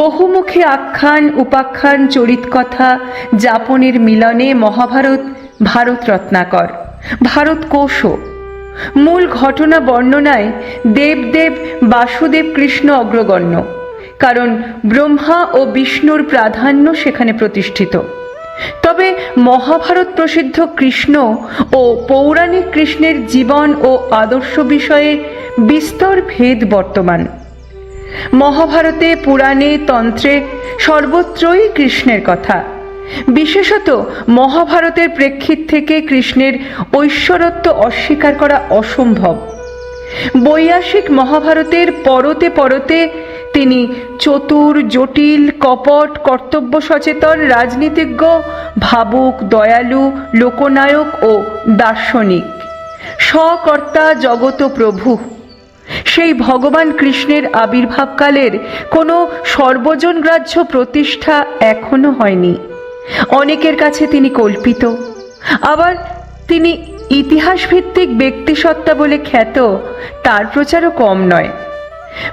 বহুমুখী আখ্যান, উপাখ্যান, চরিতকথা, যাপনের মিলনে মহাভারত, ভারত রত্নাকর। ভারত কোশও মূল ঘটনা বর্ণনায় দেবদেব বাসুদেব কৃষ্ণ অগ্রগণ্য, কারণ ব্রহ্মা ও বিষ্ণুর প্রাধান্য সেখানে প্রতিষ্ঠিত। তবে মহাভারত প্রসিদ্ধ কৃষ্ণ ও পৌরাণিক কৃষ্ণের জীবন ও আদর্শ বিষয়ে বিস্তর ভেদ বর্তমান। মহাভারতে পুরাণে, তন্ত্রে সর্বত্রই কৃষ্ণের কথা। বিশেষত মহাভারতের প্রেক্ষিত থেকে কৃষ্ণের ঐশ্বরত্ব অস্বীকার করা অসম্ভব। বৈয়াসিক মহাভারতের পরতে পরতে তিনি চতুর, জটিল, কপট, কর্তব্য সচেতন রাজনীতিজ্ঞ, ভাবুক, দয়ালু, লোকনায়ক ও দার্শনিক। স্বকর্তা জগত প্রভু সেই ভগবান কৃষ্ণের আবির্ভাবকালের কোনো সর্বজনগ্রাহ্য প্রতিষ্ঠা এখনও হয়নি। অনেকের কাছে তিনি কল্পিত। আবার তিনি ইতিহাস ভিত্তিক ব্যক্তিসত্তা বলে খ্যাত, তার প্রচারও কম নয়।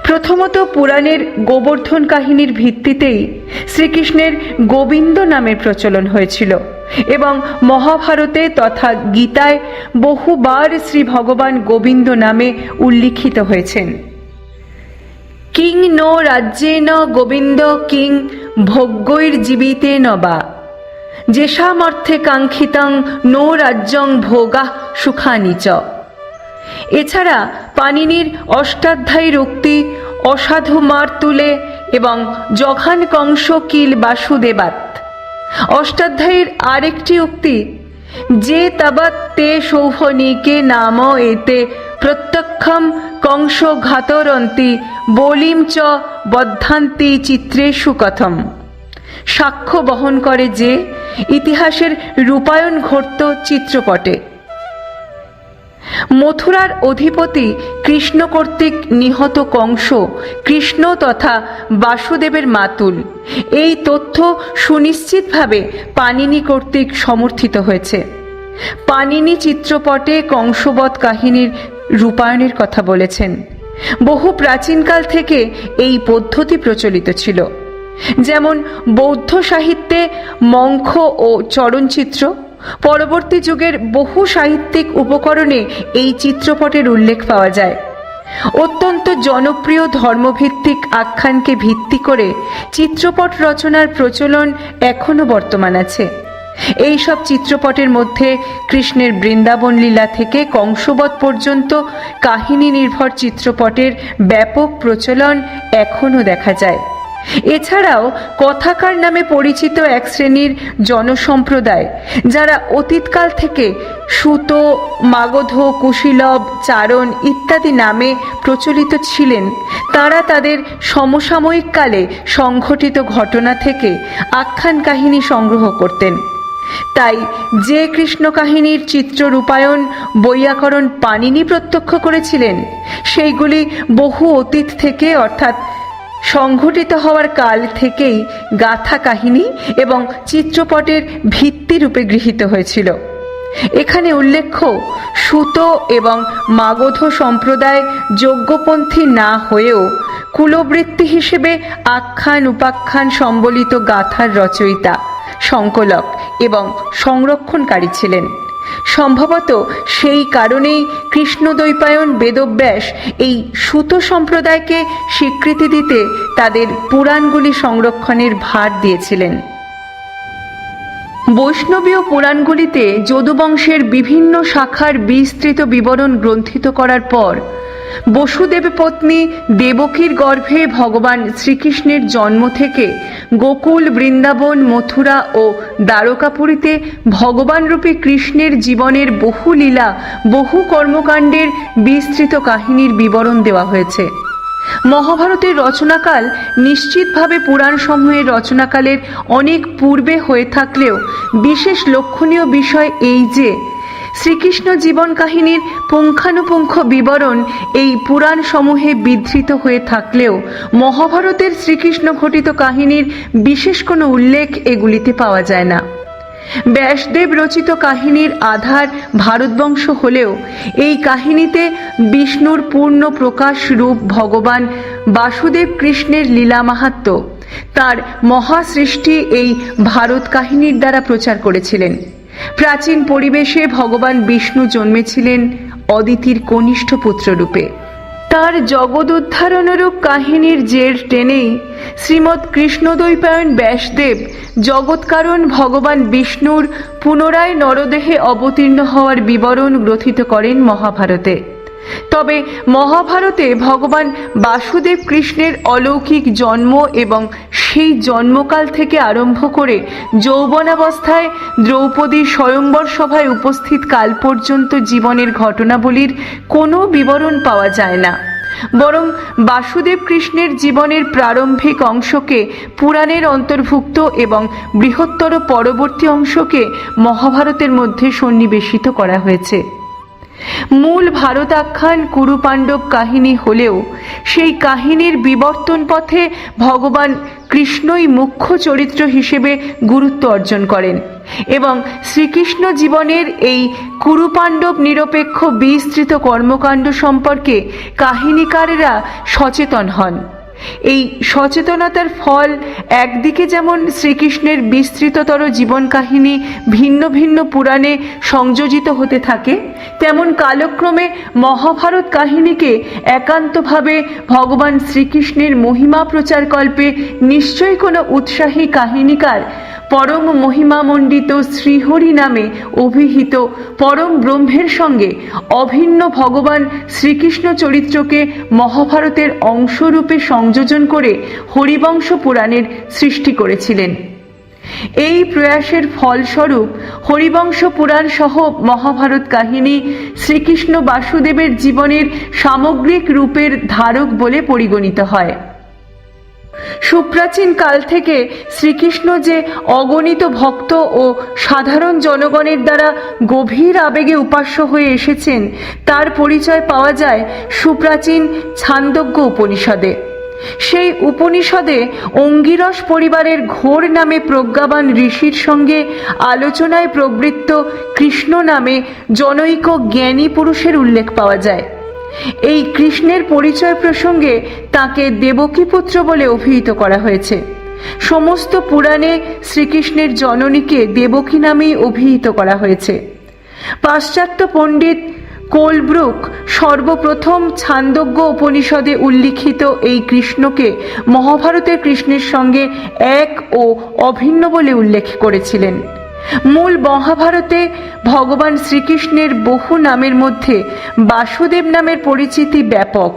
প্রথমত পুরাণের গোবর্ধন কাহিনীর ভিত্তিতেই শ্রীকৃষ্ণের গোবিন্দ নামের প্রচলন হয়েছিল। এবং মহাভারতে তথা গীতায় বহুবার শ্রী ভগবান গোবিন্দ নামে উল্লিখিত হয়েছেন। কিং নো ন গোবিন্দ, কিং ভোগ্যৈর জীবিতে নবা যেসামর্থে কাঙ্ক্ষিতং নো রাজ্যং ভোগা সুখানি চ। এছাড়া পানিনির অষ্টাধ্যায়ীর উক্তি অসাধু মার তুলে এবং যখান কংস কিল বাসুদেবাত। অষ্টাধ্যায়ীর আরেকটি উক্তি, যে তাবাত তে শৌভনিকে নাম এতে প্রত্যক্ষম কংস ঘাতরন্তি বলিম চ বদ্ধান্তি চিত্রে সুকথম সাক্ষ্য বহন করে যে ইতিহাসের রূপায়ণ ঘটত চিত্রপটে। মথুরার অধিপতি কৃষ্ণ কর্তৃক নিহত কংস কৃষ্ণ তথা বাসুদেবের মাতুল। এই তথ্য সুনিশ্চিতভাবে পানিনি কর্তৃক সমর্থিত হয়েছে। পানিনি চিত্রপটে কংসবধ কাহিনীর রূপায়ণের কথা বলেছেন। বহু প্রাচীনকাল থেকে এই পদ্ধতি প্রচলিত ছিল। যেমন বৌদ্ধ সাহিত্যে মঙ্খ ও চরণচিত্র পরবর্তী যুগের বহু সাহিত্যিক উপকরণে এই চিত্রপটের উল্লেখ পাওয়া যায়। অত্যন্ত জনপ্রিয় ধর্মভিত্তিক আখ্যানকে ভিত্তি করে চিত্রপট রচনার প্রচলন এখনও বর্তমান আছে। এই সব চিত্রপটের মধ্যে কৃষ্ণের বৃন্দাবন লীলা থেকে কংসবধ পর্যন্ত কাহিনী নির্ভর চিত্রপটের ব্যাপক প্রচলন এখনও দেখা যায়। এছাড়াও কথাকার নামে পরিচিত এক শ্রেণির জনসম্প্রদায়, যারা অতীতকাল থেকে সুত, মাগধ, কুশীলব, চারণ ইত্যাদি নামে প্রচলিত ছিলেন। তারা তাদের সমসাময়িক কালে সংঘটিত ঘটনা থেকে আখ্যান কাহিনী সংগ্রহ করতেন। তাই যে কৃষ্ণ কাহিনীর চিত্র রূপায়ণ বৈয়াকরণ পানিনি প্রত্যক্ষ করেছিলেন, সেইগুলি বহু অতীত থেকে অর্থাৎ সংঘটিত হওয়ার কাল থেকেই গাথা কাহিনী এবং চিত্রপটের ভিত্তিরূপে গৃহীত হয়েছিল। এখানে উল্লেখ্য, সুত এবং মাগধ সম্প্রদায় যজ্ঞপন্থী না হয়েও কুলবৃত্তি হিসেবে আখ্যান, উপাখ্যান সম্বলিত গাথার রচয়িতা, সংকলক এবং সংরক্ষণকারী ছিলেন। সম্ভবত সেই কারণেই কৃষ্ণদ্বৈপায়ন বেদব্যাস এই সুত সম্প্রদায়কে স্বীকৃতি দিতে তাদের পুরাণগুলি সংরক্ষণের ভার দিয়েছিলেন। বৈষ্ণবীয় পুরাণগুলিতে যদুবংশের বিভিন্ন শাখার বিস্তৃত বিবরণ গ্রন্থিত করার পর বসুদেব পত্নী দেবকীর গর্ভে ভগবান শ্রীকৃষ্ণের জন্ম থেকে গোকুল, বৃন্দাবন, মথুরা ও দ্বারকাপুরীতে ভগবানরূপী কৃষ্ণের জীবনের বহু লীলা, বহু কর্মকাণ্ডের বিস্তৃত কাহিনীর বিবরণ দেওয়া হয়েছে। মহাভারতের রচনাকাল নিশ্চিতভাবে পুরাণ সমূহের রচনাকালের অনেক পূর্বে হয়ে থাকলেও বিশেষ লক্ষণীয় বিষয় এই যে শ্রীকৃষ্ণ জীবন কাহিনীর পুঙ্খানুপুঙ্খ বিবরণ এই পুরাণ সমূহে বিধৃত হয়ে থাকলেও মহাভারতের শ্রীকৃষ্ণ ঘটিত কাহিনীর বিশেষ কোনো উল্লেখ এগুলিতে পাওয়া যায় না। ব্যাসদেব রচিত কাহিনীর আধার ভারতবংশ হলেও এই কাহিনীতে বিষ্ণুর পূর্ণ প্রকাশ রূপ ভগবান বাসুদেব কৃষ্ণের লীলা মাহাত্ম্য, তার মহাসৃষ্টি এই ভারত কাহিনীর দ্বারা প্রচার করেছিলেন। প্রাচীন পরিবেশে ভগবান বিষ্ণু জন্মেছিলেন অদিতির কনিষ্ঠ পুত্র রূপে। তার জগদুদ্ধারণরূপ কাহিনীর জের টেনেই শ্রীমৎ কৃষ্ণদ্বৈপায়ন ব্যাসদেব জগৎকারণ ভগবান বিষ্ণুর পুনরায় নরদেহে অবতীর্ণ হওয়ার বিবরণ গ্রথিত করেন মহাভারতে। তবে মহাভারতে ভগবান বাসুদেব কৃষ্ণের অলৌকিক জন্ম এবং সেই জন্মকাল থেকে আরম্ভ করে যৌবনাবস্থায় দ্রৌপদীর স্বয়ম্বর সভায় উপস্থিত কাল পর্যন্ত জীবনের ঘটনাবলীর কোনো বিবরণ পাওয়া যায় না। বরং বাসুদেব কৃষ্ণের জীবনের প্রারম্ভিক অংশকে, পুরাণের অন্তর্ভুক্ত এবং বৃহত্তর পরবর্তী অংশকে মহাভারতের মধ্যে সন্নিবেশিত করা হয়েছে। মূল ভারত আখ্যান কুরুপাণ্ডব কাহিনী হলেও সেই কাহিনীর বিবর্তন পথে ভগবান কৃষ্ণই মুখ্য চরিত্র হিসেবে গুরুত্ব অর্জন করেন এবং শ্রীকৃষ্ণ জীবনের এই কুরুপাণ্ডব নিরপেক্ষ বিস্তৃত কর্মকাণ্ড সম্পর্কে কাহিনীকারেরা সচেতন হন। এই সচেতনতার ফল একদিকে যেমন শ্রীকৃষ্ণের বিস্তৃততর জীবন কাহিনী ভিন্ন ভিন্ন পুরাণে সংযোজিত হতে থাকে, তেমন কালক্রমে মহাভারত কাহিনীকে একান্তভাবে ভগবান শ্রীকৃষ্ণের মহিমা প্রচারকল্পে নিশ্চয়ই কোনো উৎসাহী কাহিনীকার পরম মহিমামণ্ডিত শ্রীহরি নামে অভিহিত পরম ব্রহ্মের সঙ্গে অভিন্ন ভগবান শ্রীকৃষ্ণ চরিত্রকে মহাভারতের অংশরূপে সংযোজন করে হরিবংশ পুরাণের সৃষ্টি করেছিলেন। এই প্রয়াসের ফলস্বরূপ হরিবংশ পুরাণ সহ মহাভারত কাহিনী শ্রীকৃষ্ণ বাসুদেবের জীবনের সামগ্রিক রূপের ধারক বলে পরিগণিত হয়। সুপ্রাচীন কাল থেকে শ্রীকৃষ্ণ যে অগণিত ভক্ত ও সাধারণ জনগণের দ্বারা গভীর আবেগে উপাস্য হয়ে এসেছেন, তার পরিচয় পাওয়া যায় সুপ্রাচীন ছান্দজ্ঞ উপনিষদে। সেই উপনিষদে অঙ্গিরস পরিবারের ঘোর নামে প্রজ্ঞাবান ঋষির সঙ্গে আলোচনায় প্রবৃত্ত কৃষ্ণ নামে জনৈক জ্ঞানী পুরুষের উল্লেখ পাওয়া যায়। এই কৃষ্ণের পরিচয় প্রসঙ্গে তাকে দেবকীপুত্র বলে অভিহিত করা হয়েছে। সমস্ত পুরাণে শ্রীকৃষ্ণের জননীকে দেবকী নামেই অভিহিত করা হয়েছে। পাশ্চাত্য পণ্ডিত কোলব্রুক, সর্বপ্রথম ছান্দজ্ঞ উপনিষদে উল্লিখিত এই কৃষ্ণকে মহাভারতের কৃষ্ণের সঙ্গে এক ও অভিন্ন বলে উল্লেখ করেছিলেন। মূল মহাভারতে ভগবান শ্রীকৃষ্ণের বহু নামের মধ্যে বাসুদেব নামের পরিচিতি ব্যাপক।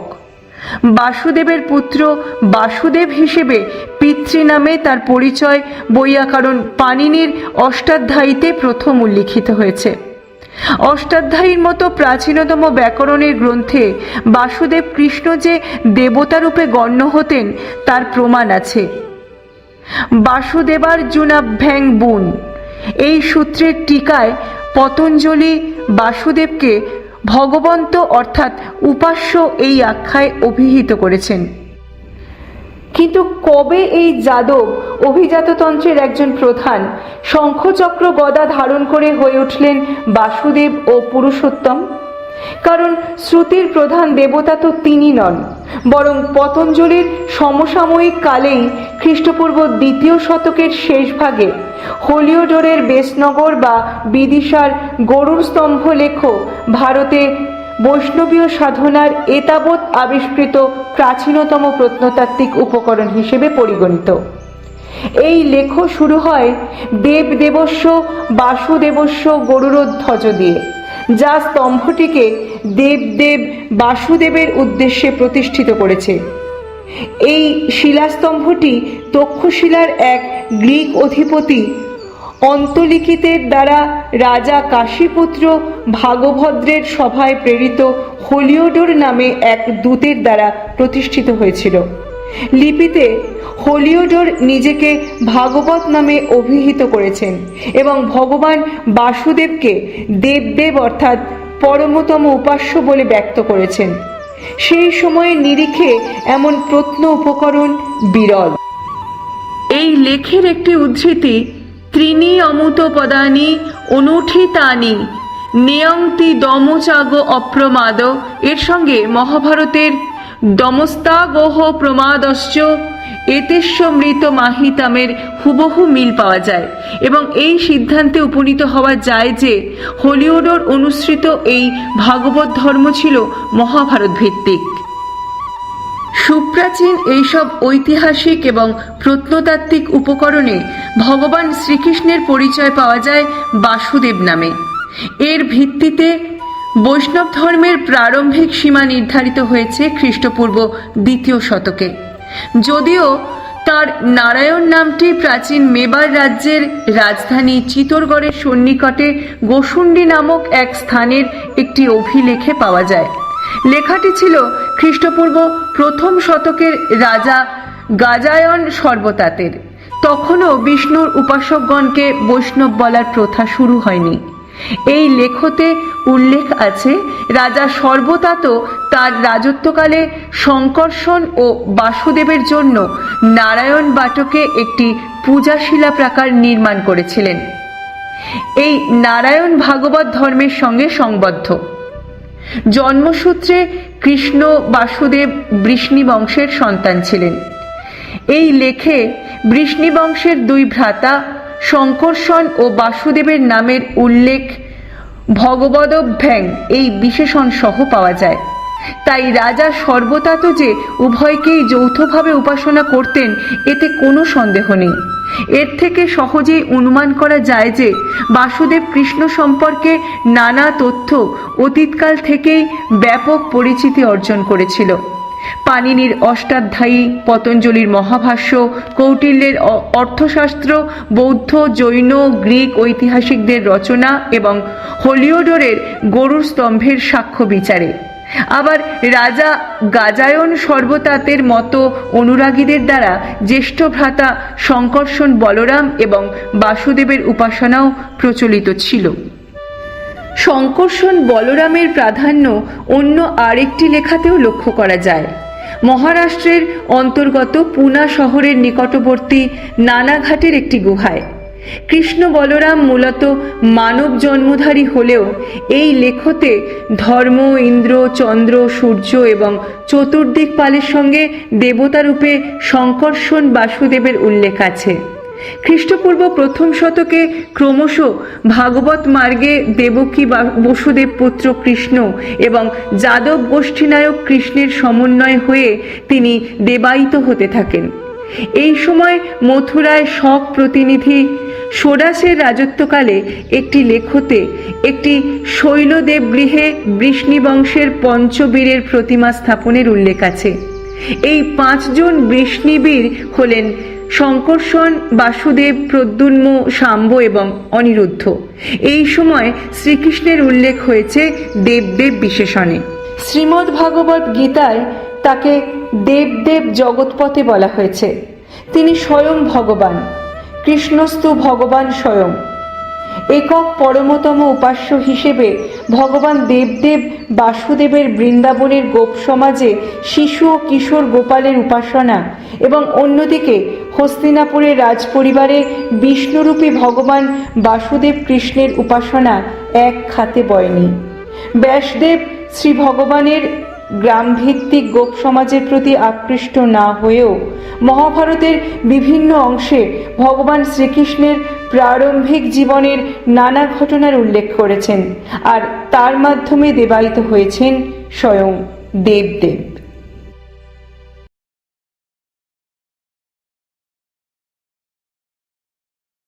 বাসুদেবের পুত্র বাসুদেব হিসেবে পিতৃ নামে তার পরিচয় বৈয়াকরণ পাণিনির অষ্টাধ্যায়ীতে প্রথম উল্লিখিত হয়েছে। অষ্টাধ্যায়ীর মতো প্রাচীনতম ব্যাকরণের গ্রন্থে বাসুদেব কৃষ্ণ যে দেবতারূপে গণ্য হতেন, তার প্রমাণ আছে। বাসুদেবার জুনাভ্যাং বুন। এই সূত্রের টিকায় পতঞ্জলি বাসুদেবকে ভগবন্ত অর্থাৎ উপাস্য এই আখ্যায় অভিহিত করেছেন। কিন্তু কবে এই যাদব অভিজাততন্ত্রের একজন প্রধান? শঙ্খচক্র গদা ধারণ করে হয়ে উঠলেন বাসুদেব ও পুরুষোত্তম। কারণ শ্রুতির প্রধান দেবতা তো তিনি নন, বরং পতঞ্জলির সমসাময়িক কালেই খ্রিস্টপূর্ব দ্বিতীয় শতকের শেষ ভাগে হলিওডোরের বেসনগর বা বিদিশার গরুর স্তম্ভ লেখ ভারতে বৈষ্ণবীয় সাধনার এতাবৎ আবিষ্কৃত প্রাচীনতম প্রত্নতাত্ত্বিক উপকরণ হিসেবে পরিগণিত। এই লেখ শুরু হয় দেব দেবস্য বাসুদেবস্য গরুরধ্বজ দিয়ে, যা স্তম্ভটিকে দেবদেব বাসুদেবের উদ্দেশ্যে প্রতিষ্ঠিত করেছে। এই শিলাস্তম্ভটি তক্ষশিলার এক গ্রিক অধিপতি অন্তলিখিতের দ্বারা রাজা কাশীপুত্র ভাগভদ্রের সভায় প্রেরিত হোলিওডোর নামে এক দূতের দ্বারা প্রতিষ্ঠিত হয়েছিল। লিপিতে হোলিওডোর নিজেকে ভাগবত নামে অভিহিত করেছেন এবং ভগবান বাসুদেবকে দেবদেব অর্থাৎ পরমতম উপাস্য বলে ব্যক্ত করেছেন। সেই সময়ে নিরিখে এমন প্রত্ন উপকরণ বিরল। এই লেখের একটি উদ্ধৃতি ত্রিনি অমুত পদানি, অনুঠিতানি নেয়ংতি দমচাগ অপ্রমাদ। এর সঙ্গে মহাভারতের দমস্তাগোহ প্রমাদশ্চ এতেস্য মৃত মাহিতামের হুবহু মিল পাওয়া যায়। এবং এই সিদ্ধান্তে উপনীত হওয়া যায় যে, হলিউডর অনুসৃত এই ভাগবত ধর্ম ছিল মহাভারত ভিত্তিক সুপ্রাচীন এইসব ঐতিহাসিক এবং প্রত্নতাত্ত্বিক উপকরণে ভগবান শ্রীকৃষ্ণের পরিচয় পাওয়া যায় বাসুদেব নামে। এর ভিত্তিতে বৈষ্ণব ধর্মের প্রারম্ভিক সীমা নির্ধারিত হয়েছে খ্রিস্টপূর্ব দ্বিতীয় শতকে। যদিও তার নারায়ণ নামটি প্রাচীন মেবার রাজ্যের রাজধানী চিতোরগড়ের সন্নিকটে গোসুন্ডি নামক এক স্থানের একটি অভিলেখে পাওয়া যায়। লেখাটি ছিল খ্রিস্টপূর্ব প্রথম শতকের রাজা গাজায়ন সর্বতাতের। তখনও বিষ্ণুর উপাসকগণকে বৈষ্ণব বলার প্রথা শুরু হয়নি। এই লেখতে উল্লেখ আছে, রাজা সর্বতাত তার রাজত্বকালে শঙ্কর্ষণ ও বাসুদেবের জন্য নারায়ণ বাটকে একটি পূজাশিলা প্রাকার নির্মাণ করেছিলেন। এই নারায়ণ ভাগবত ধর্মের সঙ্গে সংবদ্ধ। জন্মসূত্রে কৃষ্ণ, বাসুদেব, বৃষ্ণি বংশের সন্তান ছিলেন। এই লেখে বৃষ্ণি বংশের দুই ভ্রাতা শঙ্কর্ষণ ও বাসুদেবের নামের উল্লেখ ভগবদভ্যাং এই বিশেষণ সহ পাওয়া যায়। তাই রাজা সর্বতাত যে উভয়কেই যৌথভাবে উপাসনা করতেন, এতে কোনো সন্দেহ নেই। এর থেকে সহজেই অনুমান করা যায় যে বাসুদেব কৃষ্ণ সম্পর্কে নানা তথ্য অতীতকাল থেকেই ব্যাপক পরিচিতি অর্জন করেছিল। পানিনির অষ্টাধ্যায়ী পতঞ্জলির মহাভাষ্য, কৌটিল্যের অর্থশাস্ত্র, বৌদ্ধ, জৈন, গ্রিক ঐতিহাসিকদের রচনা এবং হলিওডোরের গরুর স্তম্ভের সাক্ষ্য বিচারে। আবার রাজা গাজায়ন সর্বতাতের মতো অনুরাগীদের দ্বারা জ্যেষ্ঠ ভ্রাতা শঙ্কর্ষণ বলরাম এবং বাসুদেবের উপাসনাও প্রচলিত ছিল। শঙ্কর্ষণ বলরামের প্রাধান্য অন্য আরেকটি লেখাতেও লক্ষ্য করা যায়। মহারাষ্ট্রের অন্তর্গত পুনা শহরের নিকটবর্তী নানাঘাটের একটি গুহায়। কৃষ্ণ বলরাম মূলত মানব জন্মধারী হলেও এই লেখতে ধর্ম, ইন্দ্র, চন্দ্র, সূর্য এবং চতুর্দিক পালের সঙ্গে দেবতারূপে শঙ্কর্ষণ বাসুদেবের উল্লেখ আছে। খ্রিস্টপূর্ব প্রথম শতকে ক্রমশ ভাগবত মার্গে দেবকী বসুদেব পুত্র কৃষ্ণ এবং যাদব গোষ্ঠীনায়ক কৃষ্ণের সমন্বয় হয়ে তিনি দেবায়িত হতে থাকেন। এই সময় মথুরায় শক প্রতিনিধি ষোড়াশের রাজত্বকালে একটি লেখতে একটি শৈলদেব গৃহে বৃষ্ণি বংশের পঞ্চবীরের প্রতিমা স্থাপনের উল্লেখ আছে। এই পাঁচজন বৃষ্ণিবীর হলেন শঙ্কর্ষণ বাসুদেব, প্রদ্যুন্ম, শাম্ব এবং অনিরুদ্ধ। এই সময় শ্রীকৃষ্ণের উল্লেখ হয়েছে দেবদেব বিশেষণে। শ্রীমদ্ ভাগবত গীতায় তাকে দেবদেব জগৎপথে বলা হয়েছে। তিনি স্বয়ং ভগবান। কৃষ্ণস্তু ভগবান স্বয়ং। একক পরমতম উপাস্য হিসেবে ভগবান দেবদেব বাসুদেবের বৃন্দাবনের গোপ সমাজে শিশু ও কিশোর গোপালের উপাসনা এবং অন্যদিকে হস্তিনাপুরের রাজপরিবারে বিষ্ণুরূপী ভগবান বাসুদেব কৃষ্ণের উপাসনা এক খাতে বয়নি। ব্যাসদেব শ্রী ভগবানের গ্রামভিত্তিক গোপ সমাজের প্রতি আকৃষ্ট না হয়েও মহাভারতের বিভিন্ন অংশে ভগবান শ্রীকৃষ্ণের প্রারম্ভিক জীবনের নানা ঘটনার উল্লেখ করেছেন। আর তার মাধ্যমে দেবায়িত হয়েছেন স্বয়ং দেবদেব।